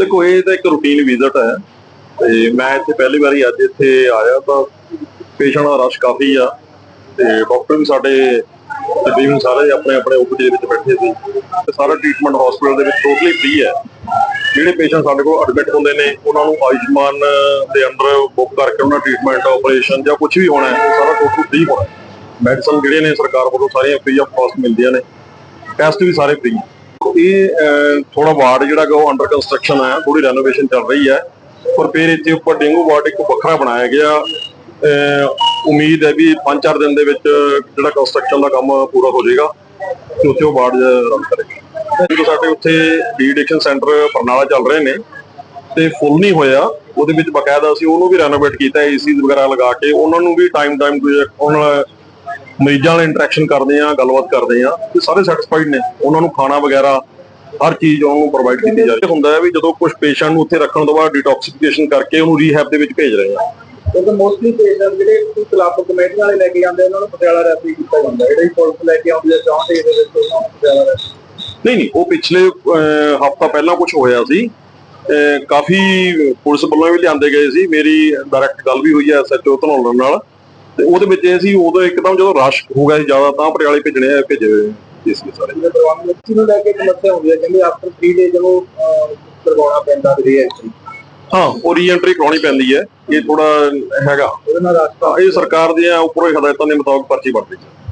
ਦੇਖੋ, ਇਹ ਤਾਂ ਇੱਕ ਰੂਟੀਨ ਵਿਜ਼ਿਟ ਹੈ ਤੇ ਮੈਂ ਇੱਥੇ ਪਹਿਲੀ ਵਾਰੀ ਅੱਜ ਇੱਥੇ ਆਇਆ ਤਾਂ ਪੇਸ਼ੈਂਟ ਦਾ ਰਸ਼ ਕਾਫੀ ਆ ਤੇ ਡਾਕਟਰ ਵੀ ਸਾਡੇ ਤਕਰੀਬਨ ਸਾਰੇ ਆਪਣੇ ਆਪਣੇ ਓਪੀਡੀ ਦੇ ਵਿੱਚ ਬੈਠੇ ਸੀ ਤੇ ਸਾਰਾ ਟ੍ਰੀਟਮੈਂਟ ਹਸਪੀਟਲ ਦੇ ਵਿੱਚ ਟੋਟਲੀ ਫ੍ਰੀ ਹੈ। ਜਿਹੜੇ ਪੇਸ਼ੈਂਟ ਸਾਡੇ ਕੋਲ ਐਡਮਿਟ ਹੁੰਦੇ ਨੇ, ਉਹਨਾਂ ਨੂੰ ਆਯੁਸ਼ਮਾਨ ਦੇ ਅੰਦਰ ਬੁੱਕ ਕਰਕੇ ਉਹਨਾਂ ਟ੍ਰੀਟਮੈਂਟ ਆਪਰੇਸ਼ਨ ਜਾਂ ਕੁਝ ਵੀ ਹੋਣਾ ਹੈ, ਉਹ ਸਾਰਾ ਟੋਟਲ ਫ੍ਰੀ ਹੋਣਾ ਮੈਡੀਸਨ ਜਿਹੜੇ ਨੇ ਸਰਕਾਰ ਵੱਲੋਂ ਸਾਰੀਆਂ ਫ੍ਰੀ ਆਫ ਕਾਸਟ ਮਿਲਦੀਆਂ ਨੇ। ਟੈਸਟ ਵੀ ਸਾਰੇ ਫ੍ਰੀ ਇਹ ਥੋੜਾ ਵਾਰਡ ਜਿਹੜਾ ਗਾ ਉਹ ਅੰਡਰ ਕੰਸਟਰਕਸ਼ਨ ਹੈ ਥੋੜੀ ਰੈਨੋਵੇਸ਼ਨ ਚੱਲ ਰਹੀ ਹੈ। ਪਰ ਫਿਰ ਇੱਥੇ ਉੱਪਰ ਡੇਂਗੂ ਵਾਰਡ ਇੱਕ ਵੱਖਰਾ ਬਣਾਇਆ ਗਿਆ। ਉਮੀਦ ਹੈ ਵੀ 5-4 ਦਿਨ ਦੇ ਵਿੱਚ ਜਿਹੜਾ ਕੰਸਟਰਕਸ਼ਨ ਦਾ ਕੰਮ ਪੂਰਾ ਹੋ ਜਾਏਗਾ ਤੇ ਉੱਥੇ ਉਹ ਵਾਰਡ ਰਨ ਕਰੇਗਾ। ਜਦੋਂ ਸਾਡੇ ਉੱਥੇ ਡੀਡਿਕਸ਼ਨ ਸੈਂਟਰ ਬਰਨਾਲਾ ਚੱਲ ਰਹੇ ਨੇ ਤੇ ਫੁੱਲ ਨਹੀਂ ਹੋਇਆ। ਉਹਦੇ ਵਿੱਚ ਬਕਾਇਦਾ ਅਸੀਂ ਉਹਨੂੰ ਵੀ ਰੈਨੋਵੇਟ ਕੀਤਾ ਏਸੀ ਵਗੈਰਾ ਲਗਾ ਕੇ। ਉਹਨਾਂ ਨੂੰ ਵੀ ਟਾਈਮ ਟਾਈਮ ਉਹਨਾਂ ਮਰੀਜ਼ਾਂ ਨਾਲ ਇੰਟਰੈਕਸ਼ਨ ਕਰਦੇ ਆ ਗੱਲਬਾਤ ਕਰਦੇ ਆ ਤੇ ਸਾਰੇ ਸੈਟੀਸਫਾਈਡ ਨੇ। ਉਹਨਾਂ ਨੂੰ ਖਾਣਾ ਵਗੈਰਾ ਹਰ ਚੀਜ਼ ਉਹਨਾਂ ਨੂੰ ਪ੍ਰੋਵਾਈਡ ਕੀਤੀ ਜਾ ਰਹੀ ਹੈ। ਹੁੰਦਾ ਹੈ ਵੀ ਜਦੋਂ ਕੁਝ ਪੇਸ਼ੈਂਟ ਨੂੰ ਉੱਥੇ ਰੱਖਣ ਤੋਂ ਬਾਅਦ ਡਿਟੌਕਸੀਫਿਕੇਸ਼ਨ ਕਰਕੇ ਉਹਨੂੰ ਰੀਹੈਬ ਦੇ ਵਿੱਚ ਭੇਜ ਰਹੇ ਆ ਕਿਉਂਕਿ ਮੋਸਟਲੀ ਪੇਸ਼ੈਂਟ ਜਿਹੜੇ ਕੋਈ ਕਲੱਬ ਕਮੇਟੀ ਵਾਲੇ ਲੈ ਕੇ ਜਾਂਦੇ ਉਹਨਾਂ ਨੂੰ ਪਟਿਆਲਾ ਰੈਫਰ ਕੀਤਾ ਜਾਂਦਾ। ਜਿਹੜੇ ਪੁਲਿਸ ਲੈ ਕੇ ਆਉਂਦੀ ਹੈ ਚਾਹੁੰਦੇ ਇਹਦੇ ਵਿੱਚ ਉਹਨਾਂ ਨੂੰ ਪਟਿਆਲਾ refer ਨਹੀਂ ਨਹੀਂ ਉਹ ਪਿਛਲੇ ਹਫਤਾ ਪਹਿਲਾਂ ਕੁਝ ਹੋਇਆ ਸੀ। ਕਾਫੀ ਪੁਲਿਸ ਵੱਲੋਂ ਵੀ ਲਿਆਂਦੇ ਗਏ ਸੀ। ਮੇਰੀ ਡਾਇਰੈਕਟ ਗੱਲ ਵੀ ਹੋਈ ਹੈ ਐਸਐਚਓ ਧਨੌਲਣ ਨਾਲ। ਤੇ ਉਹਦੇ ਵਿੱਚ ਇਹ ਸੀ ਉਦੋਂ ਇੱਕਦਮ ਜਦੋਂ ਰਸ਼ ਹੋ ਗਿਆ ਸੀ ਜ਼ਿਆਦਾ ਤਾਂ ਪਟਿਆਲੇ ਭੇਜਣੇ ਆ ਭੇਜੇ ਹੋਏ ਲਈ ਸਾਰੇ। ਮਿੱਟੀ ਨੂੰ ਲੈ ਕੇ ਸਮੱਸਿਆ ਹੁੰਦੀ ਹੈ ਕਹਿੰਦੇ ਆਫਟਰ 3 ਡੇ ਜਦੋਂ ਕਰਵਾਉਣਾ ਪੈਂਦਾ ਰੀਐਂਟਰੀ ਹਾਂ ਉਹ ਰੀਐਂਟਰੀ ਕਰਾਉਣੀ ਪੈਂਦੀ ਹੈ ਇਹ ਥੋੜਾ ਹੈਗਾ। ਇਹ ਸਰਕਾਰ ਦੀਆਂ ਉੱਪਰੋਂ ਹੀ ਹਦਾਇਤਾਂ ਦੇ ਮੁਤਾਬਕ ਪਰਚੀ ਬਣਦੀ ਹੈ।